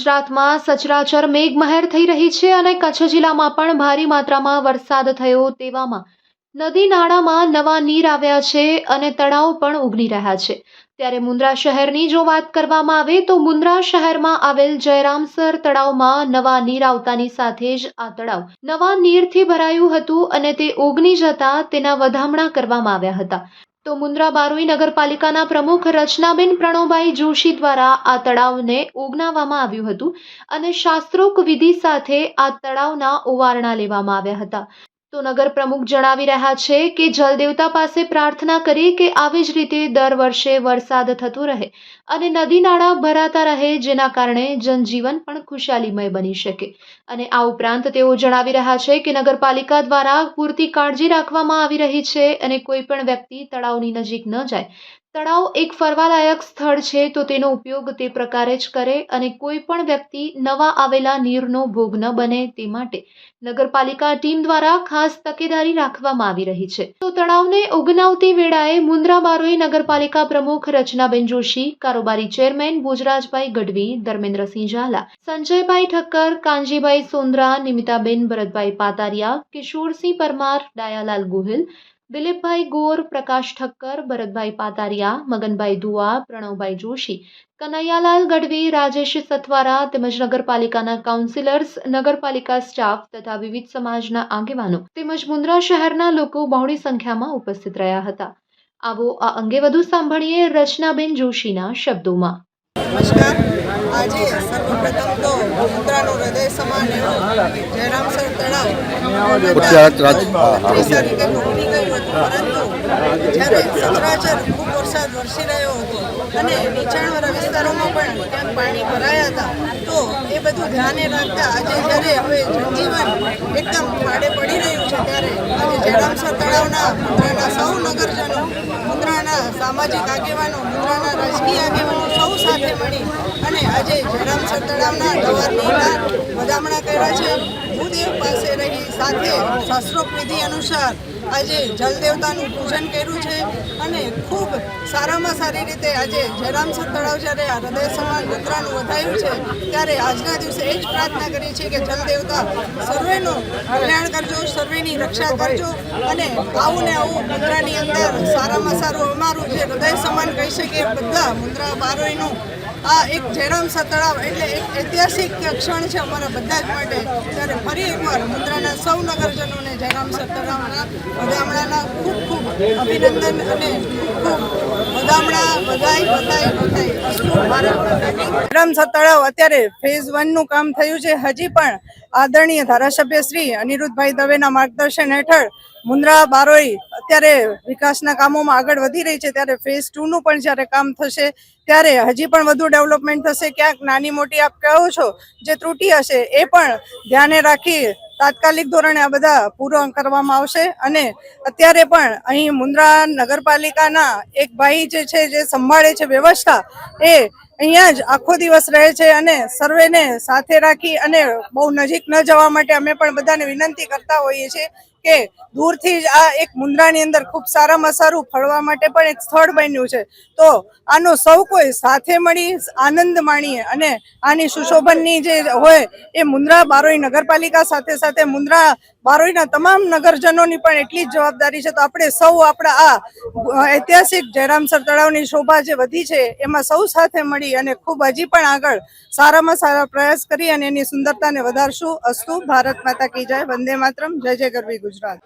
ગુજરાતમાં સચરાચર મેઘમહેર થઈ રહી છે અને કચ્છ જિલ્લામાં પણ ભારે માત્રામાં વરસાદ થયો તેવામાં. નદી નાળામાં નવા નીર આવ્યા છે અને તળાવ પણ ઉગની રહ્યા છે. ત્યારે મુન્દ્રા શહેરની જો વાત કરવામાં આવે તો મુન્દ્રા શહેરમાં આવેલ જયરામસર તળાવમાં નવા નીર આવતાની સાથે જ આ તળાવ નવા નીરથી ભરાયું હતું અને તે ઓગની જતા તેના વધામણા કરવામાં આવ્યા હતા. તો મુન્દ્રા બારોઈ નગરપાલિકાના પ્રમુખ રચનાબેન પ્રણવભાઈ જોશી દ્વારા આ તળાવને ઓગનાવવામાં આવ્યું હતું અને શાસ્ત્રોક વિધિ સાથે આ તળાવના ઓવારણા લેવામાં આવ્યા હતા. તો નગર પ્રમુખ જણાવી રહ્યા છે કે જલદેવતા પાસે પ્રાર્થના કરી કે આવી જ રીતે દર વર્ષે વરસાદ થતો રહે અને નદી નાળા ભરાતા રહે, જેના કારણે જનજીવન પણ ખુશાલીમય બની શકે. અને આ ઉપરાંત તેઓ જણાવી રહ્યા છે કે નગરપાલિકા દ્વારા પૂરતી કાળજી રાખવામાં આવી રહી છે અને કોઈ પણ વ્યક્તિ તળાવની નજીક ન જાય તળાવ એક ફરવાલાયક સ્થળ છે, તો તેનો ઉપયોગ તે પ્રકારે જ કરે અને કોઈ પણ વ્યક્તિ નવા આવેલા નીરનો ભોગ ન બને તે માટે નગરપાલિકા ટીમ દ્વારા ખાસ તકેદારી રાખવામાં આવી રહી છે. તો તળાવને ઉગનાવતી વેળાએ મુન્દ્રા બારોઈ નગરપાલિકા પ્રમુખ રચનાબેન જોશી, કારોબારી ચેરમેન ભોજરાજભાઈ ગઢવી, ધર્મેન્દ્રસિંહ ઝાલા, સંજયભાઈ ઠક્કર કાંજીભાઈ સોંદરા, નિમિતાબેન ભરતભાઈ પાતારિયા, કિશોરસિંહ પરમાર, ડાયાલાલ ગોહિલ દિલીપભાઈ ગોર, પ્રકાશ ઠક્કર, ભરતભાઈ પાતારિયા, મગનભાઈ દુઆ પ્રણવભાઈ જોશી, કનૈયાલાલ ગઢવી, રાજેશ સથવારા તેમજ નગરપાલિકાના કાઉન્સિલર્સ, નગરપાલિકા સ્ટાફ તથા વિવિધ સમાજના આગેવાનો તેમજ મુન્દ્રા શહેરના લોકો બહોળી સંખ્યામાં ઉપસ્થિત રહ્યા હતા. આવો આ અંગે વધુ સાંભળીએ રચનાબેન જોશીના શબ્દોમાં. નમસ્કાર. આજે સર્વપ્રથમ તો મુદ્રાનું હૃદય સમાન એવું જયરામસર તળાવ તો ઉડી ગયું હતું પરંતુ જ્યારે સચરાચર ખૂબ વરસાદ વરસી રહ્યો હતો અને નીચાણવાળા વિસ્તારોમાં પણ ક્યાંક પાણી ભરાયા હતા તો એ બધું ધ્યાને રાખતા આજે જ્યારે હવે જનજીવન એકદમ ફાડે પડી રહ્યું છે ત્યારે આજે જયરામસર તળાવના મુદ્રાના સૌ નગરજનો મુદ્રાના સામાજિક આગેવાનો મુદ્રાના રાજકીય આગેવાનો સાથે મળી અને આજે જયરામસર તળાવના ડવારની વધામણા કર્યા છે. ભૂદેવ પાસે રહી સાથે શાસ્ત્રોક અનુસાર આજે જલદેવતાનું પૂજન કર્યું છે અને ખૂબ સારામાં સારી રીતે આજે જયરામસર તળાવ જ્યારે આ હૃદય સમાન મુદ્રાનું વધાયું છે, ત્યારે આજના દિવસે એ જ પ્રાર્થના કરીએ છીએ કે જલદેવતા સર્વેનું કલ્યાણ કરજો, સર્વેની રક્ષા કરજો અને આવું ને આવું મુદ્રાની અંદર સારામાં સારું અમારું જે હૃદય સમાન કહી શકીએ, બધા મુદ્રા બારોઈનું આ એક જયરામસર તળાવ એટલે એક ઐતિહાસિક ક્ષણ છે અમારા બધા જ માટે. ત્યારે ફરી એકવાર મુદ્રાના સૌ નગરજનોને જયરામસર તળાવના વધામણાના ખૂબ ખૂબ અભિનંદન અને ખૂબ વધામણા વધાઈ બધાય બધાય અસ્તુ ભારત અત્યારે ફેઝ વનનું કામ થયું છે. હજી પણ આદરણીય ધારાસભ્ય શ્રી અનિરુદ્ધભાઈ દવેના માર્ગદર્શન હેઠળ મુન્દ્રા બારોઈ અત્યારે વિકાસના કામોમાં આગળ વધી રહી છે, ત્યારે ફેઝ ટુનું પણ જ્યારે કામ થશે, ત્યારે હજી પણ વધુ ડેવલપમેન્ટ થશે. ક્યાંક નાની મોટી આપ કહો છો, જે ત્રુટી હશે, એ પણ ધ્યાને રાખી તાત્કાલિક ધોરણે આ બધા પૂરો કરવામાં આવશે. અને અત્યારે પણ અહીં મુન્દ્રા નગરપાલિકાના એક ભાઈ જે છે, જે સંભાળે છે વ્યવસ્થા, એ અહીંયા જ આખો દિવસ રહે છે અને સર્વેને સાથે રાખી અને બહુ નજીક ન જવા માટે અમે પણ બધાને વિનંતી કરતા હોઈએ છીએ કે દૂરથી જ આ એક મુન્દ્રાની અંદર ખૂબ સારામાં સારું ફરવા માટે પણ એક સ્થળ બન્યું છે. તો આનો સૌ કોઈ સાથે મળી આનંદ માણીએ અને આની સુશોભનની જે હોય એ મુન્દ્રા બારોઈ નગરપાલિકા સાથે સાથે મુન્દ્રા બારોઈના તમામ નગરજનોની પણ એટલી જ જવાબદારી છે. તો આપણે સૌ આપણા આ ઐતિહાસિક જયરામસર તળાવની શોભા જે વધી છે, એમાં સૌ સાથે મળી અને ખૂબ હજી પણ આગળ સારામાં સારા પ્રયાસ કરી અને એની સુંદરતાને વધારશું. અસ્તુ, ભારત માતા કી જય, વંદે માતરમ. જય જય ગરવી ગુજરાત.